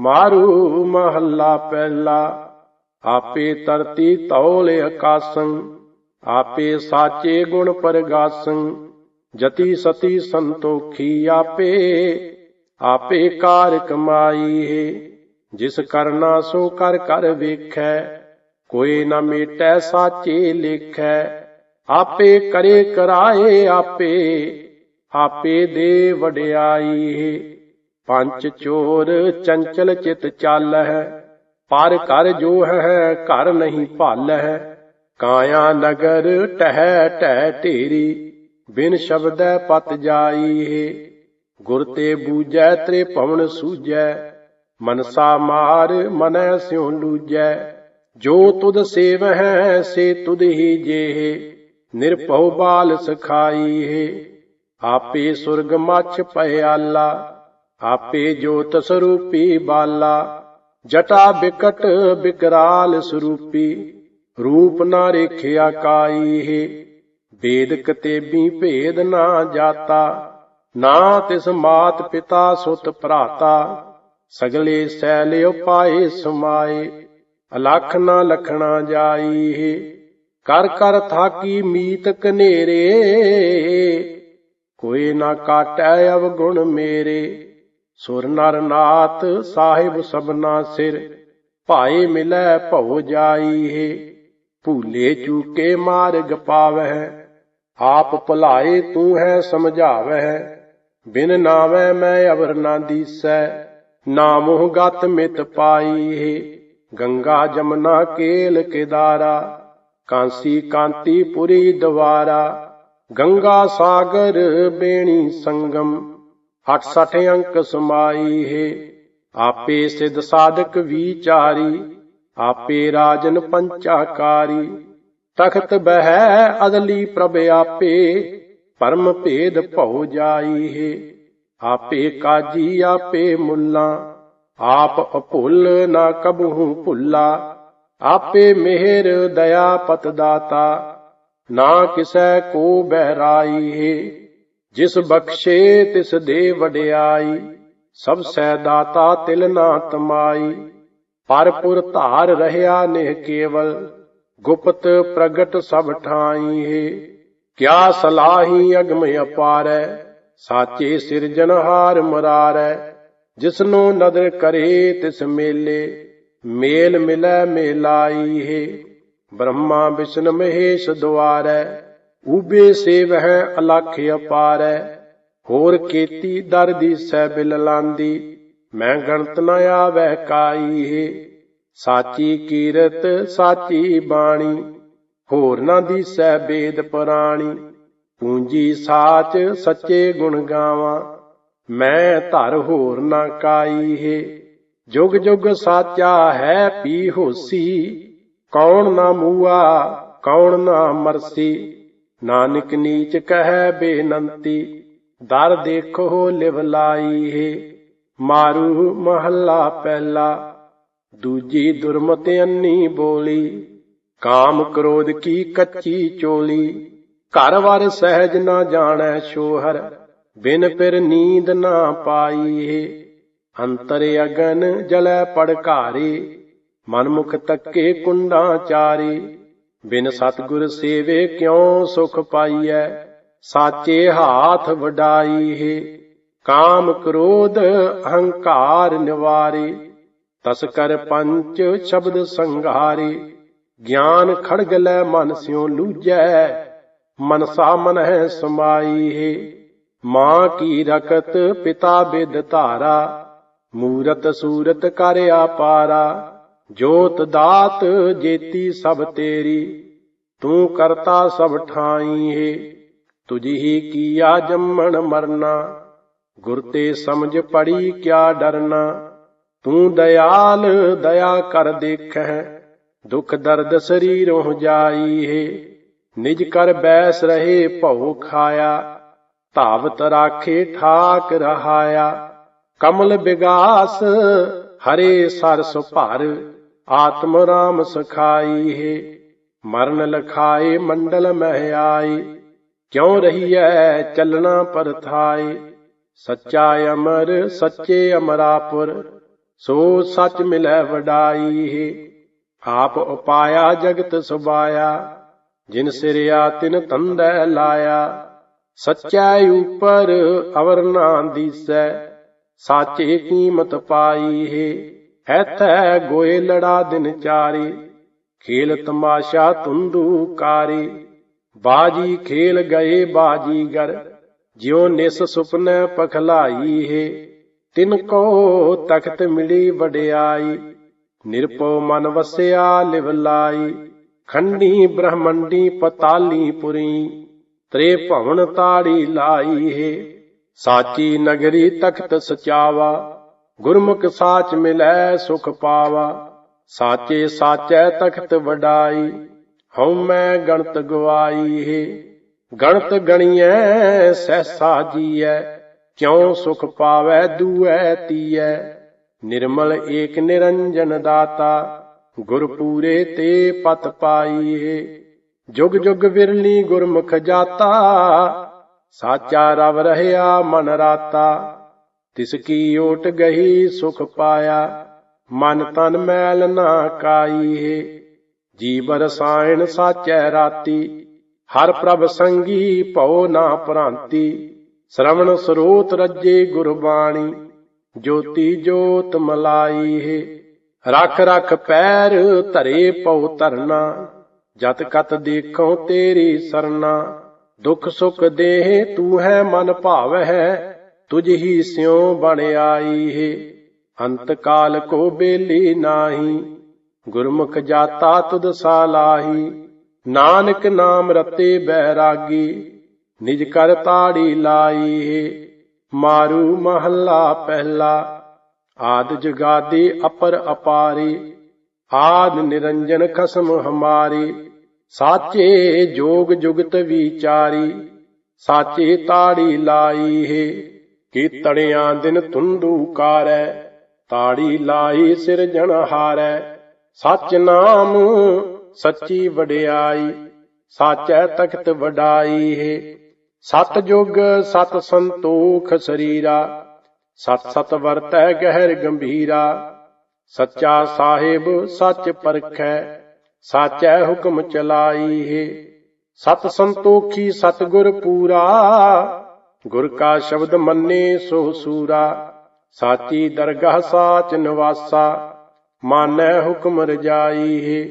ਮਾਰੂ ਮਹੱਲਾ ਪਹਿਲਾ, ਆਪੇ ਤਰਤੀ ਤੌਲ ਆਕਾਸੰ, ਆਪੇ ਸਾਚੇ ਗੁਣ ਪਰਗਾਸੰ, ਜਤੀ ਸਤੀ ਸੰਤੋਖੀ ਆਪੇ ਆਪੇ ਕਾਰ ਕਮਾਈ ਹੈ ਜਿਸ ਕਰਨਾ ਸੋ ਕਰ ਕਰ ਵੇਖੈ, ਕੋਈ ਨਾ ਮੇਟੈ ਸਾਚੇ ਲੇਖੈ, ਆਪੇ ਕਰੇ ਕਰਾਏ ਆਪੇ ਆਪੇ ਦੇ ਵਡਿਆਈ ਹੈ ਪੰਜ ਚੋਰ ਚੰਚਲ ਚਿਤ ਚਾਲ ਹੈ ਪਰ ਕਰ ਜੋ ਹੈ, ਘਰ ਨਹੀਂ ਭਾਲਹਿ। ਕਾਇਆ ਨਗਰ ਟਹਿ ਟਹਿ ਢੇਰੀ, ਬਿਨ ਸ਼ਬਦੈ ਪਤ ਜਾਈ ਹੈ ਗੁਰ ਤੇ ਬੂਜੈ ਤ੍ਰੇ ਭਵਨ ਸੂਜੈ ਮਨਸਾ ਮਾਰ ਮਨੈ ਸਿਉ ਲੂਜੈ। ਜੋ ਤੁਧ ਸੇਵਹਿ, ਸੇ ਤੁਧ ਹੀ ਜੇਹ। ਨਿਰਭਉ ਬਾਲ ਸਖਾਈ ਹੈ ਆਪੇ ਸੁਰਗ ਮਛ ਪਿਆਲਾ ਆਪੇ ਜੋਤ ਸਰੂਪੀ ਬਾਲਾ, ਜਟਾ ਬਿਕਟ ਬਿਕਰਾਲ ਸਰੂਪੀ, ਰੂਪ ਨਾ ਰੇਖਿਆ ਕਾਈ ਹੈ ਵੇਦ ਕਤੇਬੀ ਭੇਦ ਨਾ ਜਾਤਾ, ਨਾ ਤਿਸ ਮਾਤ ਪਿਤਾ ਸੁਤ ਭਰਾਤਾ, ਸਗਲੇ ਸੈਲ ਉਪਾਏ ਸਮਾਏ, ਅਲਖ ਨਾ ਲਖਣਾ ਜਾਈ ਹੈ, ਕਰ ਕਰ ਥਾਕੀ ਮੀਤ ਕਨੇਰੇ, ਕੋਈ ਨਾ ਕਾਟੈ ਅਵਗੁਣ ਮੇਰੇ ਸੁਰ ਨਰ ਨਾਥ ਸਾਹਿਬ ਸਭਨਾ ਸਿਰ, ਭਾਏ ਮਿਲੈ ਭਉ ਜਾਈ ਹੈ ਭੂਲੇ ਚੂਕੇ ਮਾਰਗ ਪਾਵਹਿ, ਆਪ ਭੁਲਾਏ ਤੂੰ ਹੈ ਸਮਝਾਵਹਿ। ਬਿਨ ਨਾਵੇਂ ਮੈਂ ਅਵਰ ਨਾ ਦੀਸੈ ਨਾਮੋਹ ਗਤ ਮਿਤ ਪਾਈ ਹੈ ਗੰਗਾ ਜਮਨਾ ਕੇਲ ਕਿਦਾਰਾ, ਕਾਂਸੀ ਕਾਂਤੀ ਪੁਰੀ ਦਵਾਰਾ। ਗੰਗਾ ਸਾਗਰ ਬੇਣੀ ਸੰਗਮ 68 ਅੰਕ ਸਮਾਈ ਹੈ। ਆਪੇ ਸਿਧ ਸਾਧਕ ਵਿਚਾਰੀ, ਆਪੇ ਰਾਜਨ ਪੰਚਾਕਾਰੀ। ਤਖਤ ਬਹਿ ਅਦਲੀ ਪ੍ਰਭ ਆਪੇ, ਪਰਮ ਭੇਦ ਭਉ ਜਾਈ ਹੈ। ਆਪੇ ਕਾਜੀ, ਆਪੇ ਮੁੱਲਾ, ਆਪ ਅਭੁੱਲ ਨਾ ਕਬਹੂ ਭੁੱਲਾ। ਆਪੇ ਮਿਹਰ ਦਇਆ ਪਤ ਦਾਤਾ ਨਾ ਕਿਸੈ ਕੋ ਬਹਿਰਾਈ ਹੈ। ਜਿਸ ਬਖਸ਼ੇ ਤਿਸ ਦੇ ਵਡਿਆਈ, ਸਭ ਸੈ ਦਾਤਾ ਤਿਲ ਨਾ ਤਮਾਈ। ਪਰਪੁਰ ਧਾਰ ਰਹਾ ਨਿਹ ਕੇਵਲ, ਗੁਪਤ ਪ੍ਰਗਟ ਸਭ ਠਾਈ ਹੈ। ਕਿਆ ਸਲਾਹੀ ਅਗਮ ਅਪਾਰੈ, ਸਾਚੇ ਸਿਰਜਨਹਾਰ ਮਰਾਰੈ। ਜਿਸਨੂੰ ਨਦਰ ਕਰੇ ਤਿਸ ਮੇਲੇ, ਮੇਲ ਮਿਲੈ ਮੇਲਾਈ ਹੈ। ਬ੍ਰਹਮਾ, ਵਿਸ਼ਨ, ਮਹੇਸ਼ ਦੁਆਰੈ। ਊਬੇ ਸੇਵਹਿ ਅਲਖ ਅਪਾਰੈ ਹੋਰ ਕੀਤੀ ਦਰ ਦੀ ਸੈ ਬਿਲ ਲਾਂਦੀ, ਮੈਂ ਗਣਤ ਨ ਆਵੈ ਕਾਈ ਹੈ ਸਾਚੀ ਕੀਰਤ ਸਾਚੀ ਬਾਣੀ, ਹੋਰ ਨਾ ਦੀਸੈ ਬੇਦ ਪੁਰਾਣੀ, ਪੂੰਜੀ ਸਾਚ ਸੱਚੇ ਗੁਣ ਗਾਵਾਂ, ਮੈਂ ਧਰ ਹੋਰ ਨਾ ਕਾਈ ਹੈ ਜੁਗ ਜੁਗ ਸਾਚਾ ਹੈ ਪੀ ਹੋਸੀ, ਕੌਣ ਨਾ ਮੂਆ, ਕੌਣ ਨਾ ਮਰਸੀ ਨਾਨਕ ਨੀਚ ਕਹੈ ਬੇਨੰਤੀ, ਦਰ ਦੇਖੋ ਲਿਵ ਲਾਈ ਹੈ। ਮਾਰੂ ਮਹੱਲਾ ਪਹਿਲਾ, ਦੂਜੀ ਦੁਰਮਤ ਅੰਨੀ ਬੋਲੀ। ਕਾਮ ਕ੍ਰੋਧ ਕੀ ਕੱਚੀ ਚੋਲੀ, ਘਰ ਵਰ ਸਹਿਜ ਨਾ ਜਾਣੈ ਸ਼ੋਹਰ, ਬਿਨ ਫਿਰ ਨੀਂਦ ਨਾ ਪਾਈ ਹੈ। ਅੰਤਰ ਅਗਨ ਜਲੈ ਪੜਕਾਰੇ, ਮਨਮੁਖ ਤੱਕੇ ਕੁੰਡਾਂ ਚਾਰੇ। ਬਿਨ ਸਤਗੁਰ ਸੇਵੇ ਕਿਉ ਸੁਖ ਪਾਈਐ? ਸਾਚੇ ਹਾਥ ਵਡਾਈ ਹੈ। ਕਾਮ ਕ੍ਰੋਧ ਅਹੰਕਾਰ ਨਿਵਾਰੇ। ਤਸ ਕਰ ਪੰਚ ਸ਼ਬਦ ਸੰਘਾਰੇ। ਗਿਆਨ ਖੜਗ ਲੈ ਮਨ ਸਿਉ ਲੂਜੈ। ਮਨਸਾ ਮਨ ਹੈ ਸਮਾਈ ਹੈ। ਮਾਂ ਕੀ ਰਕਤ ਪਿਤਾ ਬਿਦ ਧਾਰਾ। ਮੂਰਤ ਸੂਰਤ ਕਰ ਆਪਾਰਾ ਜੋਤ ਦਾਤ ਜੇਤੀ ਸਭ ਤੇਰੀ, ਤੂੰ ਕਰਤਾ ਸਭ ਠਾਈ ਹੈ ਤੁਝੀ ਕੀਆ ਜੰਮਣ ਮਰਨਾ, ਗੁਰ ਤੇ ਸਮਝ ਪੜੀ ਕਿਆ ਡਰਨਾ। ਤੂੰ ਦਇਆਲ ਦਇਆ ਕਰ ਦੇਖੈ ਦੁਖ ਦਰਦ ਸਰੀਰੋਂ ਜਾਈ ਹੈ ਨਿਜ ਕਰ ਬੈਸ ਰਹੇ ਭਉ ਖਾਇਆ, ਧਾਵਤ ਰਾਖੇ ਠਾਕ ਰਹਾਇਆ। ਕਮਲ ਵਿਗਾਸ ਹਰੇ ਸਰਸ ਭਰ ਆਤਮ ਰਾਮ ਸਖਾਈ ਹੈ, ਮਰਨ ਲਖਾਏ ਮੰਡਲ ਮਹਿ ਆਈ ਕਿਉ ਰਹੀਐ ਚੱਲਣਾ ਪਰਥਾਏ ਸੱਚਾ ਅਮਰ, ਸੱਚੇ ਅਮਰਾਪੁਰ, ਸੋ ਸੱਚ ਮਿਲੈ ਵਡਾਈ ਹੈ। ਆਪ ਉਪਾਇਆ ਜਗਤ ਸੁਬਾਇਆ, ਜਿਨ ਸਿਰਿਆ ਤਿਨ ਤੰਦੈ ਲਾਇਆ। ਸਚੈ ਉਪਰ ਅਵਰ ਨਾ ਦੀਸੈ, ਸਾਚੇ ਕੀਮਤ ਪਾਈ ਹੈ। ਐਥੈ ਗੋਏ ਲੜਾ ਦਿਨ ਚਾਰੀ, ਖੇਲ ਤਮਾਸ਼ਾ ਤੁੰਦੂ ਕਾਰੇ। ਬਾਜੀ ਖੇਲ ਗਏ ਬਾਜੀਗਰ ਜਿਉ ਨਿਸ ਸੁਪਨੇ ਪਖਲਾਈ ਹੈ। ਤਿਨ ਕੋ ਤਖਤ ਮਿਲੀ ਵਡਿਆਈ, ਨਿਰਪਉ ਮਨ ਵਸਿਆ ਲਿਵ ਲਾਈ। ਖੰਡੀ ਬ੍ਰਹਮੰਡੀ ਪਤਾਲੀ ਪੁਰੀ, ਤ੍ਰੇ ਭਵਨ ਤਾੜੀ ਲਾਈ ਹੈ। ਸਾਚੀ ਨਗਰੀ ਤਖਤ ਸਚਾਵਾ ਗੁਰਮੁਖ ਸਾਚ ਮਿਲੈ ਸੁਖ ਪਾਵਾ, ਸਾਚੇ ਸਾਚੈ ਤਖਤ ਵਡਾਈ, ਹਉ ਮੈਂ ਗਣਤ ਗਵਾਈ ਹੈ। ਗਣਤ ਗਣੀਐ, ਸਹਿਸਾ ਜੀਐ, ਕਿਉ ਸੁਖ ਪਾਵੈ ਦੂਐ ਤੀਐ। ਨਿਰਮਲ ਏਕ ਨਿਰੰਜਨ ਦਾਤਾ ਗੁਰ ਪੂਰੇ ਤੇ ਪਤ ਪਾਈ ਪਾਈਏ ਜੁਗ ਜੁਗ ਵਿਰਲੀ ਗੁਰਮੁਖ ਜਾਤਾ, ਸਾਚਾ ਰਵ ਰਹਿਆ ਮਨ ਰਾਤਾ। ਤਿਸ ਕੀ ਓਟ ਗਹੀ ਸੁਖ ਪਾਇਆ, ਮਨ ਤਨ ਮੈਲ ਨਾ ਕਾਈਏ ਜੀਵ ਰਸਾਇਣ ਸਾਚੈ ਰਾਤੀ, ਹਰ ਪ੍ਰਭ ਸੰਗੀ ਭਉ ਨਾ ਭ੍ਰਾਂਤੀ। ਸ਼ਰਵਣ ਸਰੋਤ ਰੱਜੇ ਗੁਰਬਾਣੀ, ਜੋਤੀ ਜੋਤ ਮਲਾਈ ਹੈ ਰਖ ਰਖ ਪੈਰ ਧਰੇ ਪਉ ਧਰਨਾ, ਜਤ ਕਤ ਦੇਖੋ ਤੇਰੀ ਸਰਨਾ। ਦੁਖ ਸੁਖ ਦੇਹ ਤੂੰ ਹੈ ਮਨ ਭਾਵ ਹੈ ਤੁਝ ਹੀ ਸਿਉ ਬਣ ਆਈ ਹੈ। ਅੰਤ ਕਾਲ ਕੋ ਬੇਲੀ ਨਾਹੀ, ਗੁਰਮੁਖ ਜਾਤਾ ਤੁਧ ਸਾਲਾਹੀ ਨਾਨਕ ਨਾਮ ਰਤੇ ਬੈਰਾਗੀ, ਨਿਜ ਕਰ ਤਾੜੀ ਲਾਈ ਹੈ। ਮਾਰੂ ਮਹੱਲਾ ਪਹਿਲਾ, ਆਦ ਜਗਾਦੀ ਅਪਰ ਅਪਾਰੀ। ਆਦ ਨਿਰੰਜਨ ਖਸਮ ਹਮਾਰੀ, ਸਾਚੇ ਜੋਗ ਜੁਗਤ ਵਿਚਾਰੀ। ਸਾਚੇ ਤਾੜੀ ਲਾਈ ਹੈ। ਕੀ ਤੜਿਆਂ ਦਿਨ ਤੁੰਦੂ ਤਾੜੀ ਲਾਈ ਸਿਰ ਜਣ ਹਾਰੈ। ਸਚ ਨਾਮ ਸੱਚੀ ਵਡਿਆਈ, ਸਾਚੈ ਤਖਤ ਵਡਾਈ ਹੈ। ਸਤ ਜੁਗ, ਸਤ ਸੰਤੋਖ ਸਰੀਰਾ, ਸਤ ਸਤ ਵਰਤੈ ਗਹਿਰ ਗੰਭੀਰਾ। ਸੱਚਾ ਸਾਹਿਬ ਸੱਚ ਪਰਖੈ, ਸਾਚੈ ਹੁਕਮ ਚਲਾਈ ਹੈ। ਸਤ ਸੰਤੋਖੀ ਸਤਗੁਰ ਪੂਰਾ ਗੁਰ ਕਾ ਸ਼ਬਦ ਮੰਨੇ ਸੋ ਸੂਰਾ, ਸਾਚੀ ਦਰਗਾਹ ਸਾਚ ਨਿਵਾਸਾ, ਮਾਨੈ ਹੁਕਮ ਰਜਾਈ ਹੈ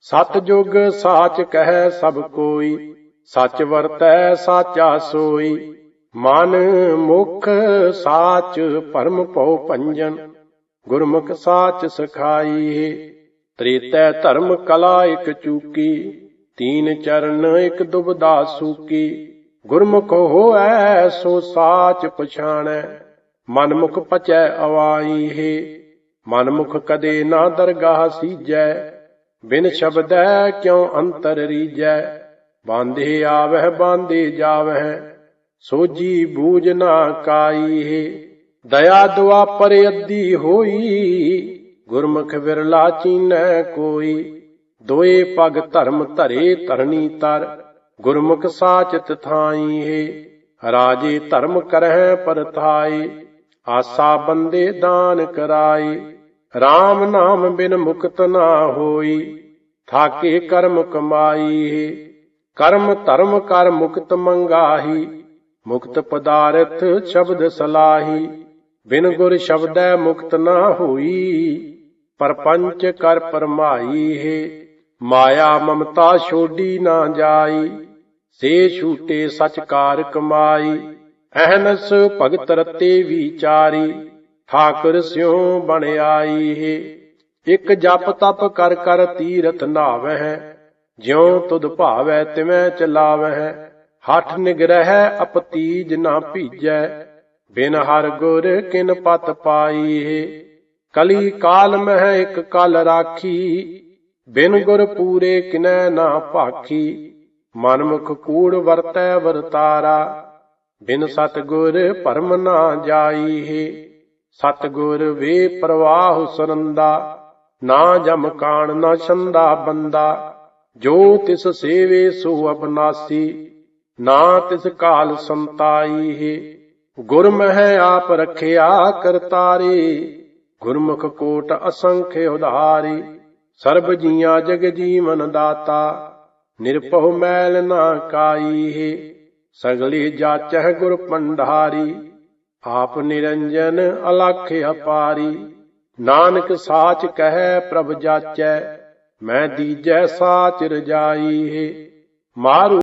ਸਤ ਜੁਗ ਸਾਚ ਕਹੈ ਸਭ ਕੋਈ, ਸੱਚ ਵਰਤੈ ਸਾਚਾ ਸੋਈ। ਮਨ ਮੁਖ ਸਾਚ ਪਰਮ ਭਉ ਪੰਜਨ ਗੁਰਮੁਖ ਸਾਚ ਸਖਾਈ ਤ੍ਰੇਤੈ ਧਰਮ ਕਲਾ ਇਕ ਚੂਕੀ, ਤੀਨ ਚਰਨ ਇਕ ਦੁਬਦਾ ਸੂਕੀ। ਗੁਰਮੁਖ ਹੋਐ ਸੋ ਸਾਚ ਪਛਾਣੈ, ਮਨਮੁਖ ਪਚੈ ਅਵਾਈ ਹੈ। ਮਨਮੁਖ ਕਦੇ ਨਾ ਦਰਗਾਹ ਸੀਜੈ, ਬਿਨ ਸ਼ਬਦੈ ਕਿਉ ਅੰਤਰ ਰੀਜੈ। ਬਾਂਧੇ ਆਵਹਿ, ਬਾਂਧੇ ਜਾਵਹਿ ਸੋਜੀ ਬੂਝ ਨਾ ਕਾਈ ਹੈ। ਦਇਆ ਦੁਆ ਪਰ ਅੱਧੀ ਹੋਈ, ਗੁਰਮੁਖ ਵਿਰਲਾ ਚੀਨੈ ਕੋਈ। ਦੋਏ ਪਗ ਧਰਮ ਧਰੇ ਧਰਣੀ ਤਰ ਗੁਰਮੁਖ ਸਾਚਿਤ ਥਾਈ ਹੈ, ਰਾਜੇ ਧਰਮ ਕਰਹਿ ਪਰਥਾਈ, ਆਸਾ ਬੰਦੇ ਦਾਨ ਕਰਾਈ RAM ਨਾਮ ਬਿਨ ਮੁਕਤ ਨਾ ਹੋਈ, ਥਾਕੇ ਕਰਮ ਕਮਾਈ ਹੈ, ਕਰਮ ਧਰਮ ਕਰ ਮੁਕਤ ਮੰਗਾਹੀ, ਮੁਕਤ ਪਦਾਰਥ ਸ਼ਬਦ ਸਲਾਹੀ, ਬਿਨ ਗੁਰ ਸ਼ਬਦੈ ਮੁਕਤ ਨਾ ਹੋਈ, ਪਰਪੰਚ ਕਰ ਪਰਮਾਈ ਹੈ, ਮਾਇਆ ਮਮਤਾ ਛੋਡੀ ਨਾ ਜਾਈ ਸੇ ਛੂਟੇ ਸਚ ਕਾਰ ਕਮਾਈ ਅਹਨਸ ਭਗਤ ਰਤੇ ਵਿਚਾਰੀ, ਠਾਕੁਰ ਸਿਉ ਬਣ ਆਈ ਹੈ। ਇਕ ਜਪ ਤਪ ਕਰ ਕਰ ਤੀਰਥ ਨਾਵਹਿ, ਜਿਉ ਤੁਧ ਭਾਵੈ ਤਿਵੈ ਚਲਾਵਹਿ। ਹੱਠ ਨਿਗਰਹਿ ਅਪਤੀਜ ਨਾ ਭੀਜੈ, ਬਿਨ ਹਰ ਗੁਰ ਕਿਨ ਪਤ ਪਾਈ ਹੈ। ਕਲੀ ਕਾਲ ਮਹਿ ਇਕ ਕਲ ਰਾਖੀ, ਬਿਨ ਗੁਰ ਪੂਰੇ ਕਿਨੈ ਨਾ ਭਾਖੀ। ਮਨਮੁਖ ਕੂੜ ਵਰਤੈ ਵਰਤਾਰਾ, ਬਿਨ ਸਤਗੁਰ ਭਰਮ ਨਾ ਜਾਈ ਹੈ। ਸਤ ਵੇ ਪ੍ਰਵਾਹ ਸਰੰਦਾ ਨਾ ਜਮ ਕਾਣ ਨਾ ਛੰਦਾ ਬੰਦਾ। ਜੋ ਤਿਸ ਸੇਵੇ ਸੋ ਅਬਨਾਸੀ, ਨਾ ਤਿਸ ਕਾਲ ਸੰਤਾਈ ਹੈ। ਗੁਰ ਆਪ ਰਖਿਆ ਕਰਤਾਰੇ ਗੁਰਮੁਖ ਕੋਟ ਅਸੰਖ ਉਧਾਰੀ। ਸਰਬ ਜੀਆਂ ਜਗ ਜੀਵਨ ਦਾਤਾ ਨਿਰਭਉ ਮੈਲ ਨਾ ਕਾਈ ਸਗਲੀ ਜਾਚਹਿ ਗੁਰ ਪੰਡਾਰੀ ਆਪ ਨਿਰੰਜਨ ਅਲਖ ਅਪਾਰੀ। ਨਾਨਕ ਸਾਚ ਕਹੈ ਪ੍ਰਭ ਜਾਚੈ, ਮੈਂ ਦੀਜੈ ਸਾਚ ਰਜਾਈ ਮਾਰੂ